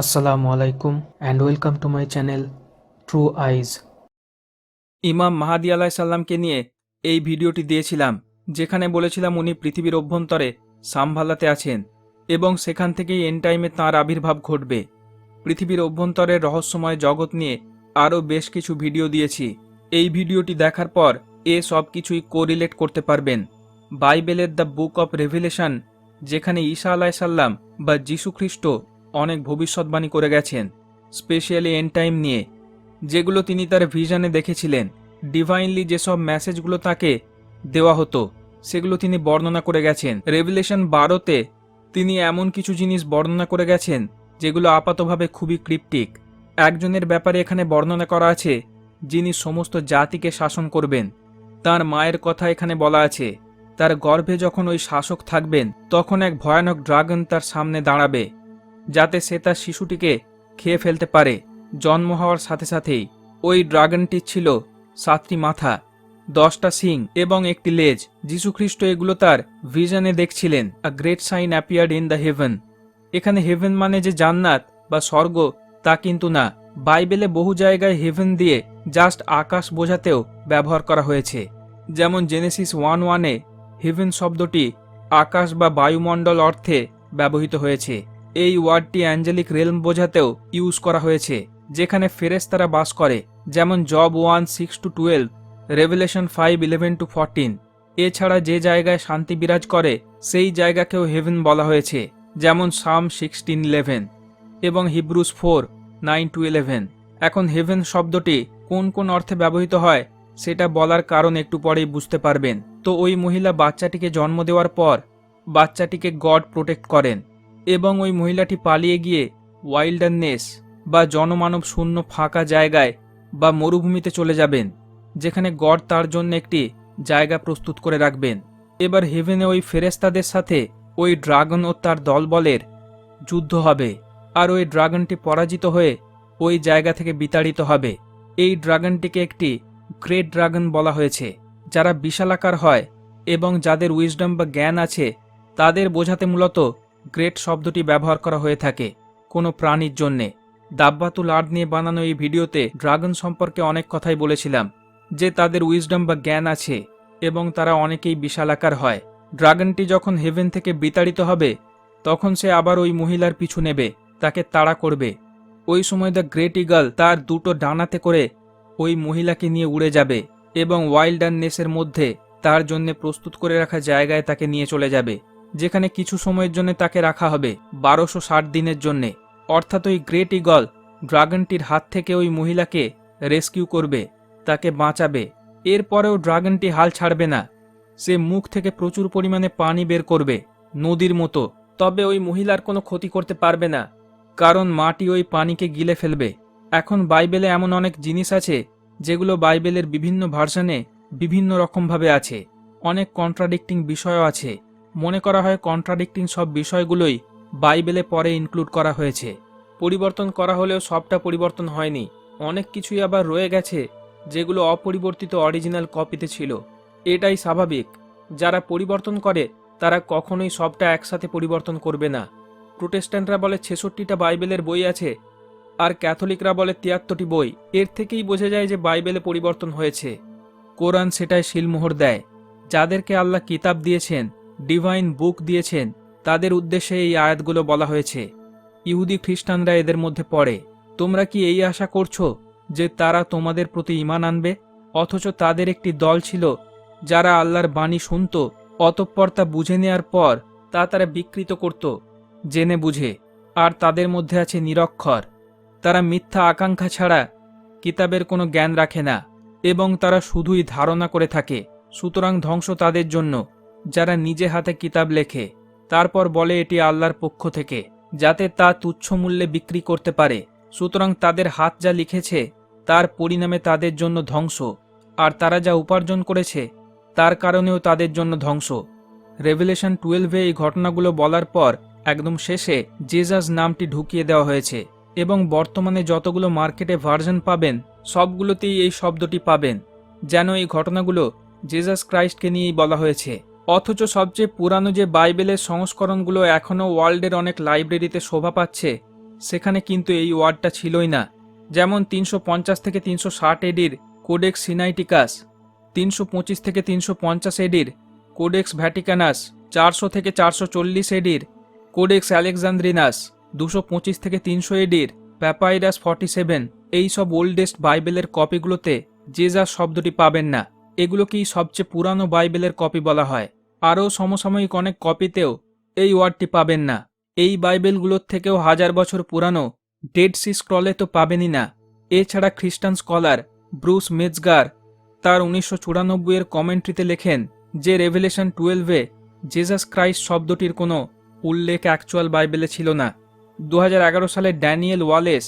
আসসালামু আলাইকুম and welcome to my channel true eyes ইমাম মাহাদি আলাহ সাল্লামকে নিয়ে এই ভিডিওটি দিয়েছিলাম, যেখানে বলেছিলাম উনি পৃথিবীর অভ্যন্তরে সাম্ভালাতে আছেন এবং সেখান থেকেই এন টাইমে তাঁর আবির্ভাব ঘটবে। পৃথিবীর অভ্যন্তরের রহস্যময় জগৎ নিয়ে আরও বেশ কিছু ভিডিও দিয়েছি। এই ভিডিওটি দেখার পর এ সব কিছুই কোরিলেট করতে পারবেন। বাইবেলের দ্য বুক অফ রেভিলেশন, যেখানে ঈসা আলাহ সাল্লাম বা যীশু খ্রিস্ট অনেক ভবিষ্যৎবাণী করে গেছেন, স্পেশালি এন টাইম নিয়ে, যেগুলো তিনি তার ভিশনে দেখেছিলেন। ডিভাইনলি যেসব মেসেজগুলো তাকে দেওয়া হতো, সেগুলো তিনি বর্ণনা করে গেছেন। রেভিলেশন বারোতে তিনি এমন কিছু জিনিস বর্ণনা করে গেছেন, যেগুলো আপাতভাবে খুবই ক্রিপ্টিক একজনের ব্যাপারে এখানে বর্ণনা করা আছে, যিনি সমস্ত জাতিকে শাসন করবেন। তার মায়ের কথা এখানে বলা আছে। তার গর্ভে যখন ওই শাসক থাকবেন, তখন এক ভয়ানক ড্রাগন তার সামনে দাঁড়াবে। যাতে সে তার শিশুটিকে খেয়ে ফেলতে পারে। জন্ম হওয়ার সাথে সাথেই ওই ড্রাগনটির ছিল সাতটি মাথা, দশটা সিং এবং একটি লেজ। যীশুখ্রিস্ট এগুলো তার ভিশনে দেখছিলেন। A great sign appeared in the heaven এখানে হেভেন মানে যে জান্নাত বা স্বর্গ, তা কিন্তু না। বাইবেলে বহু জায়গায় হেভেন দিয়ে জাস্ট আকাশ বোঝাতেও ব্যবহার করা হয়েছে। যেমন জেনেসিস ওয়ান ওয়ানে হেভেন শব্দটি আকাশ বা বায়ুমণ্ডল অর্থে ব্যবহৃত হয়েছে। এই ওয়ার্ডটি অ্যাঞ্জেলিক রেলম বোঝাতেও ইউজ করা হয়েছে, যেখানে ফেরেশতারা বাস করে, যেমন Job one six to twelve, Revelation five eleven to fourteen. এছাড়া যে জায়গায় শান্তি বিরাজ করে, সেই জায়গাকেও হেভেন বলা হয়েছে, যেমন সাম সিক্সটিন ইলেভেন এবং Hebrews four nine to eleven. এখন হেভেন শব্দটি কোন কোন অর্থে ব্যবহৃত হয়, সেটা বলার কারণ একটু পরেই বুঝতে পারবেন। তো ওই মহিলা বাচ্চাটিকে জন্ম দেওয়ার পর বাচ্চাটিকে গড প্রোটেক্ট করেন। এবং ওই মহিলাটি পালিয়ে গিয়ে ওয়াইল্ডারনেস বা জনমানব শূন্য ফাঁকা জায়গায় বা মরুভূমিতে চলে যাবেন, যেখানে গড তার জন্য একটি জায়গা প্রস্তুত করে রাখবেন। এবার হেভেনে ওই ফেরেস্তাদের সাথে ওই ড্রাগন ও তার দলবলের যুদ্ধ হবে আর ওই ড্রাগনটি পরাজিত হয়ে ওই জায়গা থেকে বিতাড়িত হবে। এই ড্রাগনটিকে একটি গ্রেট ড্রাগন বলা হয়েছে, যারা বিশালাকার হয় এবং যাদের উইজডম বা জ্ঞান আছে, তাদের বোঝাতে মূলত গ্রেট শব্দটি ব্যবহার করা হয়ে থাকে। কোনো প্রাণীর জন্যে। দাব্বাতুল আর্ট নিয়ে বানানো এই ভিডিওতে ড্রাগন সম্পর্কে অনেক কথাই বলেছিলাম, যে তাদের উইজডম বা জ্ঞান আছে এবং তারা অনেকেই বিশালাকার হয়। ড্রাগনটি যখন হেভেন থেকে বিতাড়িত হবে, তখন সে আবার ওই মহিলার পিছু নেবে, তাকে তাড়া করবে। ওই সময় দ্য গ্রেট ইগল তার দুটো ডানাতে করে ওই মহিলাকে নিয়ে উড়ে যাবে এবং ওয়াইল্ডারনেসের মধ্যে তার জন্য প্রস্তুত করে রাখা জায়গায় তাকে নিয়ে চলে যাবে। যেখানে কিছু সময়ের জন্য তাকে রাখা হবে, বারোশো ষাট দিনের জন্যে। অর্থাৎ ওই গ্রেট ইগল, ড্রাগনটির হাত থেকে ওই মহিলাকে রেস্কিউ করবে, তাকে বাঁচাবে। এরপরেও ড্রাগনটি হাল ছাড়বে না। সে মুখ থেকে প্রচুর পরিমাণে পানি বের করবে, নদীর মতো। তবে ওই মহিলার কোনো ক্ষতি করতে পারবে না, কারণ মাটি ওই পানিকে গিলে ফেলবে। এখন বাইবেলে এমন অনেক জিনিস আছে, যেগুলো বাইবেলের বিভিন্ন ভার্সনে বিভিন্ন রকমভাবে আছে। অনেক কন্ট্রাডিক্টিং বিষয়ও আছে। মনে করা হয় কন্ট্রাডিক্টিং সব বিষয়গুলোই বাইবেলে পরে ইনক্লুড করা হয়েছে। পরিবর্তন করা হলেও সবটা পরিবর্তন হয়নি। অনেক কিছুই আবার রয়ে গেছে যেগুলো অপরিবর্তিত অরিজিনাল কপিতে ছিল। এটাই স্বাভাবিক। যারা পরিবর্তন করে, তারা কখনোই সবটা একসাথে পরিবর্তন করবে না। প্রোটেস্ট্যান্টরা বলে ছেষট্টিটা বাইবেলের বই আছে, আর ক্যাথলিকরা বলে তিয়াত্তরটি বই। এর থেকেই বোঝা যায় যে বাইবেলে পরিবর্তন হয়েছে। কোরআন সেটাই শিলমোহর দেয়। যাদেরকে আল্লাহ কিতাব দিয়েছেন ডিভাইন বুক দিয়েছেন। তাদের উদ্দেশ্যে এই আয়াতগুলো বলা হয়েছে। ইহুদি খ্রিস্টানরা এদের মধ্যে পড়ে। তোমরা কি এই আশা করছ যে তারা তোমাদের প্রতি ইমান আনবে? অথচ তাদের একটি দল ছিল, যারা আল্লাহর বাণী শুনত, অতঃপর তা বুঝে নেয়ার পর তা তারা বিকৃত করত, জেনে বুঝে। আর তাদের মধ্যে আছে নিরক্ষর। তারা মিথ্যা আকাঙ্ক্ষা ছাড়া কিতাবের কোনো জ্ঞান রাখে না, এবং তারা শুধুই ধারণা করে থাকে। সুতরাং ধ্বংস তাদের জন্য। যারা নিজে হাতে কিতাব লেখে, তারপর বলে এটি আল্লাহর পক্ষ থেকে, যাতে তা তুচ্ছ মূল্যে বিক্রি করতে পারে। সুতরাং তাদের হাত যা লিখেছে, তার পরিণামে তাদের জন্য ধ্বংস, আর তারা যা উপার্জন করেছে, তার কারণেও তাদের জন্য ধ্বংস। রেভেলেশন টুয়েলভে এই ঘটনাগুলো বলার পর, একদম শেষে জেজাস নামটি ঢুকিয়ে দেওয়া হয়েছে, এবং বর্তমানে যতগুলো মার্কেটে ভার্জন পাবেন, সবগুলোতেই এই শব্দটি পাবেন, যেন এই ঘটনাগুলো জেজাস ক্রাইস্টকে নিয়েই বলা হয়েছে। অথচ সবচেয়ে পুরানো যে বাইবেলের সংস্করণগুলো এখনও ওয়ার্ল্ডের অনেক লাইব্রেরিতে শোভা পাচ্ছে, সেখানে কিন্তু এই ওয়ার্ডটা ছিলই না। যেমন তিনশো পঞ্চাশ থেকে তিনশো ষাট এডির কোডেক্স সিনাইটিকাস, তিনশো পঁচিশ থেকে তিনশো পঞ্চাশ এডির কোডেক্স ভ্যাটিকানাস, চারশো থেকে চারশো চল্লিশ এডির কোডেক্স অ্যালেকজান্দ্রিনাস দুশো পঁচিশ থেকে তিনশো এডির প্যাপাইরাস ফর্টি সেভেন। এই সব ওল্ডেস্ট বাইবেলের কপিগুলোতে জেজাস শব্দটি পাবেন না এগুলোকেই সবচেয়ে পুরানো বাইবেলের কপি বলা হয়? আরও সমসাময়িক অনেক কপিতেও এই ওয়ার্ডটি পাবেন না। এই বাইবেলগুলোর থেকেও হাজার বছর পুরানো ডেড সি স্ক্রলে তো পাবেনই না। এছাড়া খ্রিস্টান স্কলার ব্রুস মেজগার তার উনিশশো চুরানব্বই এর কমেন্ট্রিতে লেখেন যে রেভেলেশন টুয়েলভে জেসাস ক্রাইস্ট শব্দটির কোনো উল্লেখ অ্যাকচুয়াল বাইবেলে ছিল না। দু হাজার এগারো সালে ড্যানিয়েল ওয়ালেস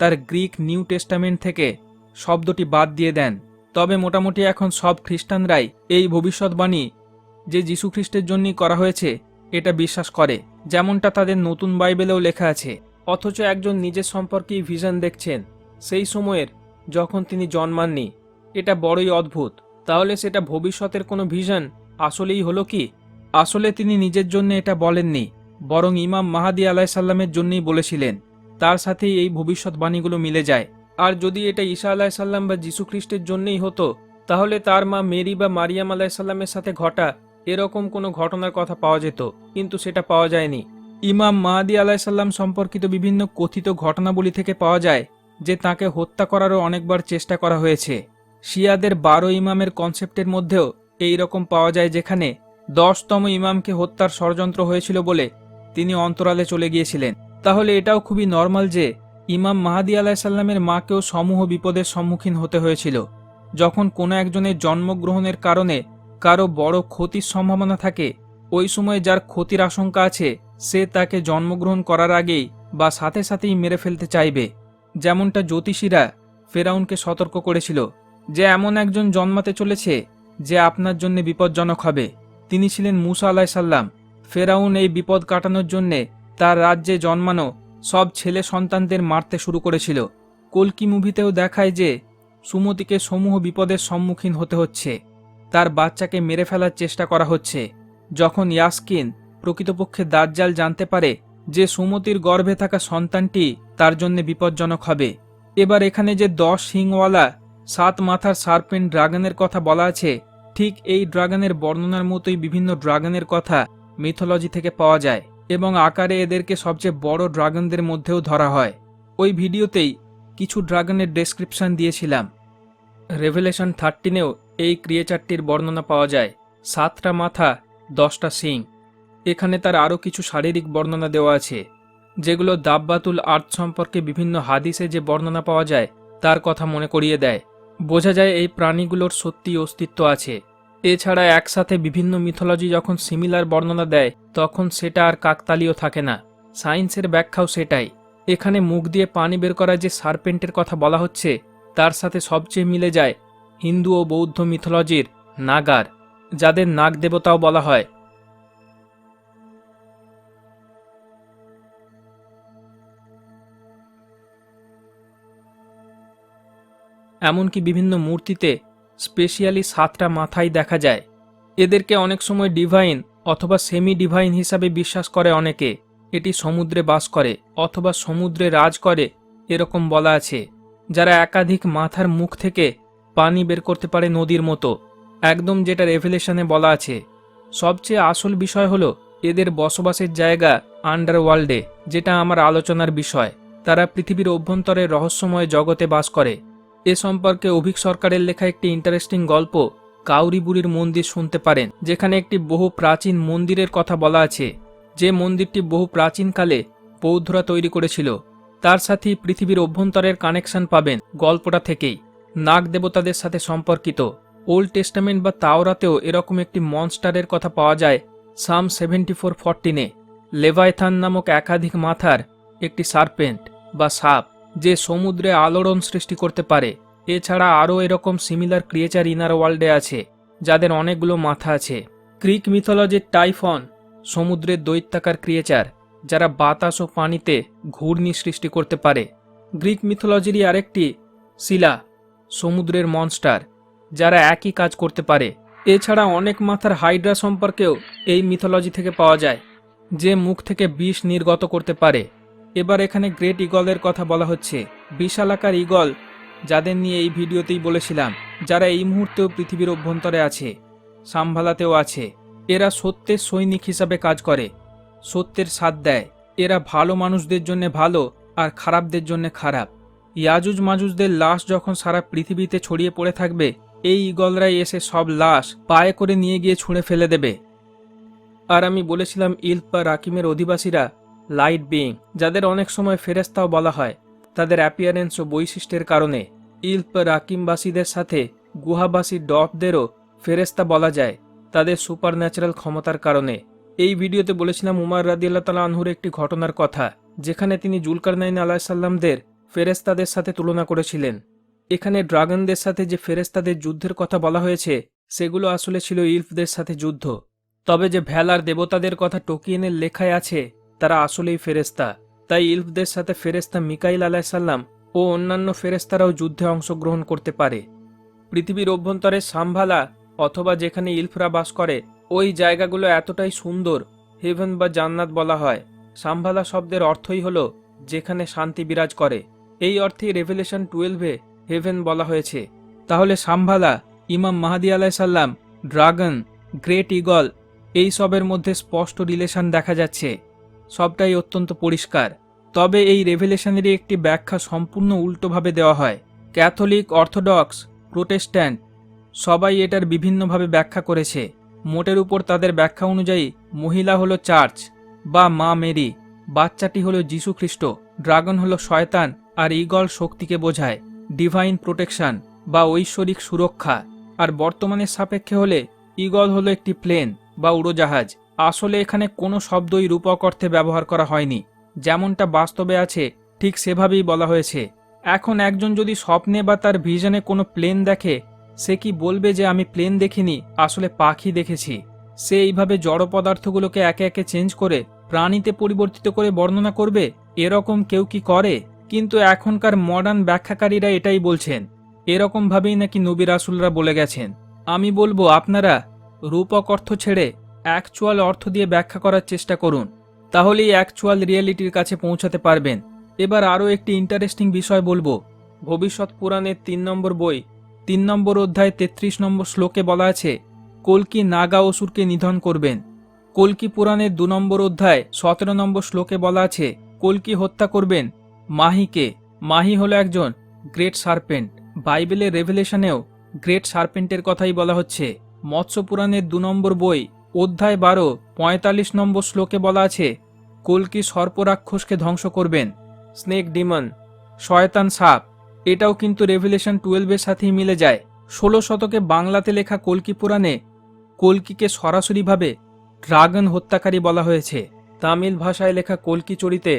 তার গ্রিক নিউ টেস্টামেন্ট থেকে শব্দটি বাদ দিয়ে দেন। তবে মোটামুটি এখন সব খ্রিস্টানরাই এই ভবিষ্যৎবাণী যে যীশুখ্রিস্টের জন্যই করা হয়েছে, এটা বিশ্বাস করে, যেমনটা তাদের নতুন বাইবেলেও লেখা আছে। অথচ একজন নিজের সম্পর্কেই ভিশন দেখছেন, সেই সময়ের যখন তিনি জন্মাননি, এটা বড়ই অদ্ভুত। তাহলে সেটা ভবিষ্যতের কোনো ভিশন? আসলেই হলো কি? আসলে তিনি নিজের জন্য এটা বলেননি, বরং ইমাম মাহাদি আলাইসাল্লামের জন্যই বলেছিলেন, তার সাথেই এই ভবিষ্যৎবাণীগুলো মিলে যায়। আর যদি এটা ঈসা আলাইসাল্লাম বা যীশু খ্রিস্টের জন্যই হতো, তাহলে তার মা মেরি বা মারিয়াম আলাইসাল্লামের সাথে ঘটা এরকম কোনো ঘটনার কথা পাওয়া যেত, কিন্তু সেটা পাওয়া যায়নি। ইমাম মাহাদি আলাইসাল্লাম সম্পর্কিত বিভিন্ন কথিত ঘটনাবলী থেকে পাওয়া যায় যে তাকে হত্যা করারও অনেকবার চেষ্টা করা হয়েছে। শিয়াদের বারো ইমামের কনসেপ্টের মধ্যেও এই রকম পাওয়া যায় যেখানে দশতম ইমামকে হত্যার ষড়যন্ত্র হয়েছিল বলে তিনি অন্তরালে চলে গিয়েছিলেন। তাহলে এটাও খুবই নর্মাল যে ইমাম মাহাদি আলাহিসাল্লামের মাকেও সমূহ বিপদের সম্মুখীন হতে হয়েছিল। যখন কোনো একজনের জন্মগ্রহণের কারণে কারও বড় ক্ষতির সম্ভাবনা থাকে, ওই সময় যার ক্ষতির আশঙ্কা আছে, সে তাকে জন্মগ্রহণ করার আগেই বা সাথে সাথেই মেরে ফেলতে চাইবে। যেমনটা জ্যোতিষীরা ফেরাউনকে সতর্ক করেছিল, যে এমন একজন জন্মাতে চলেছে যে আপনার জন্য বিপজ্জনক হবে। তিনি ছিলেন মুসা আলাইসাল্লাম ফেরাউন এই বিপদ কাটানোর জন্যে তার রাজ্যে জন্মানো সব ছেলে সন্তানদের মারতে শুরু করেছিল। কলকি মুভিতেও দেখায় যে সুমতিকে সমূহ বিপদের সম্মুখীন হতে হচ্ছে। তার বাচ্চাকে মেরে ফেলার চেষ্টা করা হচ্ছে। যখন ইয়াসকিন প্রকৃতপক্ষে দাজ্জাল জানতে পারে যে সুমতির গর্ভে থাকা সন্তানটি তার জন্য বিপজ্জনক হবে। এবার এখানে যে দশ হিংওয়ালা, সাত মাথার সার্পেন্ট ড্রাগনের কথা বলা আছে, ঠিক এই ড্রাগনের বর্ণনার মতোই বিভিন্ন ড্রাগনের কথা মিথোলজি থেকে পাওয়া যায় এবং আকারে এদেরকে সবচেয়ে বড় ড্রাগনদের মধ্যেও ধরা হয়। ওই ভিডিওতেই কিছু ড্রাগনের ডেসক্রিপশন দিয়েছিলাম। রেভেলেশন থার্টিনেও এই ক্রিয়েচারটির বর্ণনা পাওয়া যায়। সাতটা মাথা, দশটা সিং এখানে তার আরও কিছু শারীরিক বর্ণনা দেওয়া আছে, যেগুলো দাব্বাতুল আর্থ সম্পর্কে বিভিন্ন হাদিসে যে বর্ণনা পাওয়া যায়, তার কথা মনে করিয়ে দেয়। বোঝা যায় এই প্রাণীগুলোর সত্যি অস্তিত্ব আছে। এছাড়া একসাথে বিভিন্ন মিথোলজি যখন সিমিলার বর্ণনা দেয়, তখন সেটা আর কাকতালীয় থাকে না। সায়েন্সের ব্যাখ্যাও সেটাই। এখানে মুখ দিয়ে পানি বের করা যে সার্পেন্টের কথা বলা হচ্ছে, তার সাথে সবচেয়ে মিলে যায় হিন্দু ও বৌদ্ধ মিথোলজির নাগার, যাদের নাগ দেবতাও বলা হয়। এমনকি বিভিন্ন মূর্তিতে স্পেশিয়ালি সাতটা মাথাই দেখা যায়। এদেরকে অনেক সময় ডিভাইন অথবা সেমি ডিভাইন হিসাবে বিশ্বাস করে অনেকে। এটি সমুদ্রে বাস করে অথবা সমুদ্রে রাজ করে, এরকম বলা আছে। যারা একাধিক মাথার মুখ থেকে পানি বের করতে পারে নদীর মতো। একদম যেটা রেভেলেশনে বলা আছে। সবচেয়ে আসল বিষয় হলো এদের বসবাসের জায়গা আন্ডারওয়ার্ল্ডে, যেটা আমার আলোচনার বিষয়। তারা পৃথিবীর অভ্যন্তরে রহস্যময় জগতে বাস করে। এ সম্পর্কে অভিক সরকারের লেখা একটি ইন্টারেস্টিং গল্প কাউরিবুড়ির মন্দির শুনতে পারেন, যেখানে একটি বহু প্রাচীন মন্দিরের কথা বলা আছে। যে মন্দিরটি বহু প্রাচীনকালে বৌদ্ধরা তৈরি করেছিল। তার সাথেই পৃথিবীর অভ্যন্তরের কানেকশন পাবেন গল্পটা থেকেই। নাগ দেবতাদের সাথে সম্পর্কিত। ওল্ড টেস্টামেন্ট বা তাওরাতেও এরকম একটি মনস্টারের কথা পাওয়া যায়, সাম সেভেন্টি ফোর ফরটিনে। লেভাইথান নামক একাধিক মাথার একটি সার্পেন্ট বা সাপ, যে সমুদ্রে আলোড়ন সৃষ্টি করতে পারে। এছাড়া আরও এরকম সিমিলার ক্রিয়েচার ইনার ওয়ার্ল্ডে আছে, যাদের অনেকগুলো মাথা আছে। গ্রিক মিথোলজির টাইফন, সমুদ্রের দৈত্যাকার ক্রিয়েচার যারা বাতাস ও পানিতে ঘূর্ণি সৃষ্টি করতে পারে। গ্রিক মিথোলজিরই আরেকটি শিলা সমুদ্রের মনস্টার যারা একই কাজ করতে পারে। এছাড়া অনেক মাথার হাইড্রা সম্পর্কেও এই মিথোলজি থেকে পাওয়া যায়, যে মুখ থেকে বিষ নির্গত করতে পারে। এবার এখানে গ্রেট ইগলের কথা বলা হচ্ছে। বিশালাকার ইগল যাদের নিয়ে এই ভিডিওতেই বলেছিলাম, যারা এই মুহূর্তেও পৃথিবীর অভ্যন্তরে আছে, সাম্ভালাতেও আছে। এরা সত্যের সৈনিক হিসাবে কাজ করে, সত্যের সাথ দেয়। এরা ভালো মানুষদের জন্য ভালো আর খারাপদের জন্য খারাপ। ইয়াজুজ মাজুজদের লাশ যখন সারা পৃথিবীতে ছড়িয়ে পড়ে থাকবে, এই ইগলরাই এসে সব লাশ পায়ে করে নিয়ে গিয়ে ছুঁড়ে ফেলে দেবে। আর আমি বলেছিলাম ইলফ বা রাকিমের অধিবাসীরা লাইট বিং যাদের অনেক সময় ফেরেস্তাও বলা হয়, তাদের অ্যাপিয়ারেন্স ও বৈশিষ্ট্যের কারণে ইলফ বা রাকিমবাসীদের সাথে গুহাবাসী ডফদেরও ফেরেস্তা বলা যায়, তাদের সুপার ন্যাচারাল ক্ষমতার কারণে। এই ভিডিওতে বলেছিলাম উমার রাদিয়াল্লাহ তালা আনহুর একটি ঘটনার কথা, যেখানে তিনি জুলকারনাইন আলাহিসাল্লামদের ফেরেস্তাদের সাথে তুলনা করেছিলেন। এখানে ড্রাগনদের সাথে যে ফেরেস্তাদের যুদ্ধের কথা বলা হয়েছে, সেগুলো আসলে ছিল ইলফদের সাথে যুদ্ধ। তবে যে ভেলার দেবতাদের কথা টোকিয়েনের লেখায় আছে, তারা আসলেই ফেরেস্তা তাই ইলফদের সাথে ফেরেস্তা মিকাইল আলাহিসাল্লাম ও অন্যান্য ফেরেস্তারাও যুদ্ধে অংশগ্রহণ করতে পারে। পৃথিবীর অভ্যন্তরে সাম্ভালা অথবা যেখানে ইলফরা বাস করে, ওই জায়গাগুলো এতটাই সুন্দর, হেভেন বা জান্নাত বলা হয়। সাম্ভালা শব্দের অর্থই হল, যেখানে শান্তি বিরাজ করে। এই অর্থে রেভেলেশন টুয়েলভে হেভেন বলা হয়েছে। তাহলে সাম্ভালা, ইমাম মাহাদি আলাইসাল্লাম ড্রাগন গ্রেট ইগল এই সবের মধ্যে স্পষ্ট রিলেশন দেখা যাচ্ছে। সবটাই অত্যন্ত পরিষ্কার। তবে এই রেভেলেশনেরই একটি ব্যাখ্যা সম্পূর্ণ উল্টোভাবে দেওয়া হয়। ক্যাথলিক, অর্থোডক্স, প্রোটেস্ট্যান্ট, সবাই এটার বিভিন্নভাবে ব্যাখ্যা করেছে। মোটের উপর তাদের ব্যাখ্যা অনুযায়ী, মহিলা হলো চার্চ বা মা মেরি, বাচ্চাটি হলো যীশু খ্রিস্ট ড্রাগন হলো শয়তান আর ইগল শক্তিকে বোঝায় ডিভাইন প্রোটেকশন বা ঐশ্বরিক সুরক্ষা। আর বর্তমানের সাপেক্ষে হলে ইগল হলো একটি প্লেন বা উড়োজাহাজ। আসলে এখানে কোনো শব্দই রূপক অর্থে ব্যবহার করা হয়নি। যেমনটা বাস্তবে আছে, ঠিক সেভাবেই বলা হয়েছে। এখন একজন যদি স্বপ্নে বা তার ভিশনে কোনো প্লেন দেখে, সে কি বলবে যে আমি প্লেন দেখিনি, আসলে পাখি দেখেছি? সে এইভাবে জড় পদার্থগুলোকে একে একে চেঞ্জ করে, প্রাণীতে পরিবর্তিত করে বর্ণনা করবে? এরকম কেউ কি করে? কিন্তু এখনকার মডার্ন ব্যাখ্যাকারীরা এটাই বলছেন। এরকম ভাবেই নাকি নবী রাসুলরা বলে গেছেন। আমি বলব, আপনারা রূপক অর্থ ছেড়ে অ্যাকচুয়াল অর্থ দিয়ে ব্যাখ্যা করার চেষ্টা করুন। তাহলেই অ্যাকচুয়াল রিয়েলিটির কাছে পৌঁছাতে পারবেন। এবার আরও একটি ইন্টারেস্টিং বিষয় বলব। ভবিষ্যৎ পুরাণের তিন নম্বর বই, তিন নম্বর অধ্যায় তেত্রিশ নম্বর শ্লোকে বলা আছে, কলকি নাগা অসুরকে নিধন করবেন। কলকি পুরাণের দু নম্বর অধ্যায় সতেরো নম্বর শ্লোকে বলা আছে, কলকি হত্যা করবেন মাহিকে, মাহি হলো একজন গ্রেট সার্পেন্ট বাইবেলের রেভেলেশনেও গ্রেট সার্পেন্টের কথাই বলা হচ্ছে। মৎস্য পুরাণের দু নম্বর বই, অধ্যায় বারো, পঁয়তাল্লিশ নম্বর শ্লোকে বলা আছে কলকি সর্পরাক্ষসকে ধ্বংস করবেন? স্নেক ডিমন শয়তান সাপ, এটাও কিন্তু রেভেলেশন টুয়েলভের সাথেই মিলে যায়। ষোলো শতকে বাংলাতে লেখা কলকি পুরাণে কলকিকে সরাসরিভাবে ড্রাগন হত্যাকারী বলা হয়েছে। তামিল ভাষায় লেখা কলকি চরিতে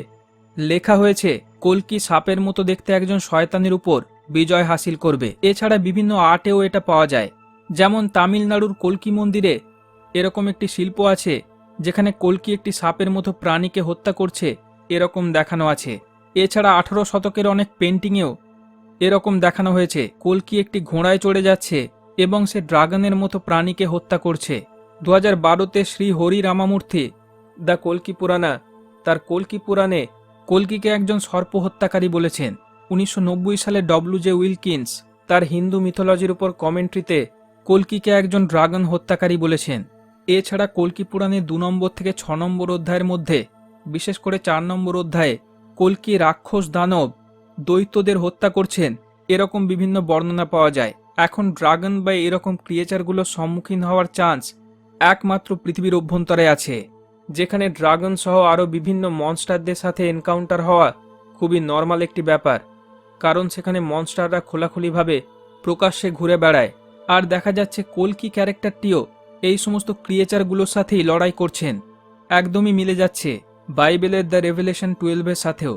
লেখা হয়েছে কলকি সাপের মতো দেখতে একজন শয়তানের উপর বিজয় হাসিল করবে। এছাড়া বিভিন্ন আর্টেও এটা পাওয়া যায়। যেমন তামিলনাড়ুর কলকি মন্দিরে এরকম একটি শিল্প আছে, যেখানে কলকি একটি সাপের মতো প্রাণীকে হত্যা করছে, এরকম দেখানো আছে। এছাড়া আঠারো শতকের অনেক পেন্টিংয়েও এরকম দেখানো হয়েছে, কলকি একটি ঘোড়ায় চড়ে যাচ্ছে এবং সে ড্রাগনের মতো প্রাণীকে হত্যা করছে। দু হাজার বারোতে শ্রী হরি রামামূর্তি দ্য কলকি পুরাণা তার কলকি পুরাণে কলকিকে একজন সর্প হত্যাকারী বলেছেন। উনিশশো নব্বই সালে ডব্লু জে উইলকিন্স তার হিন্দু মিথোলজির উপর কমেন্ট্রিতে কলকিকে একজন ড্রাগন হত্যাকারী বলেছেন। এছাড়া কলকি পুরাণে দু নম্বর থেকে ছ নম্বর অধ্যায়ের মধ্যে, বিশেষ করে চার নম্বর অধ্যায়ে, কলকি রাক্ষস দানব দৈত্যদের হত্যা করছেন, এরকম বিভিন্ন বর্ণনা পাওয়া যায়। এখন ড্রাগন বা এরকম ক্রিয়েচারগুলোর সম্মুখীন হওয়ার চান্স একমাত্র পৃথিবীর অভ্যন্তরে আছে। যেখানে ড্রাগন সহ আরও বিভিন্ন মনস্টারদের সাথে এনকাউন্টার হওয়া খুবই নর্মাল একটি ব্যাপার, কারণ সেখানে মনস্টাররা খোলাখুলিভাবে প্রকাশ্যে ঘুরে বেড়ায়। আর দেখা যাচ্ছে কলকি ক্যারেক্টারটিও এই সমস্ত ক্রিয়েচারগুলোর সাথেই লড়াই করছেন। একদমই মিলে যাচ্ছে বাইবেলের দ্য রেভেলেশন টুয়েলভের সাথেও।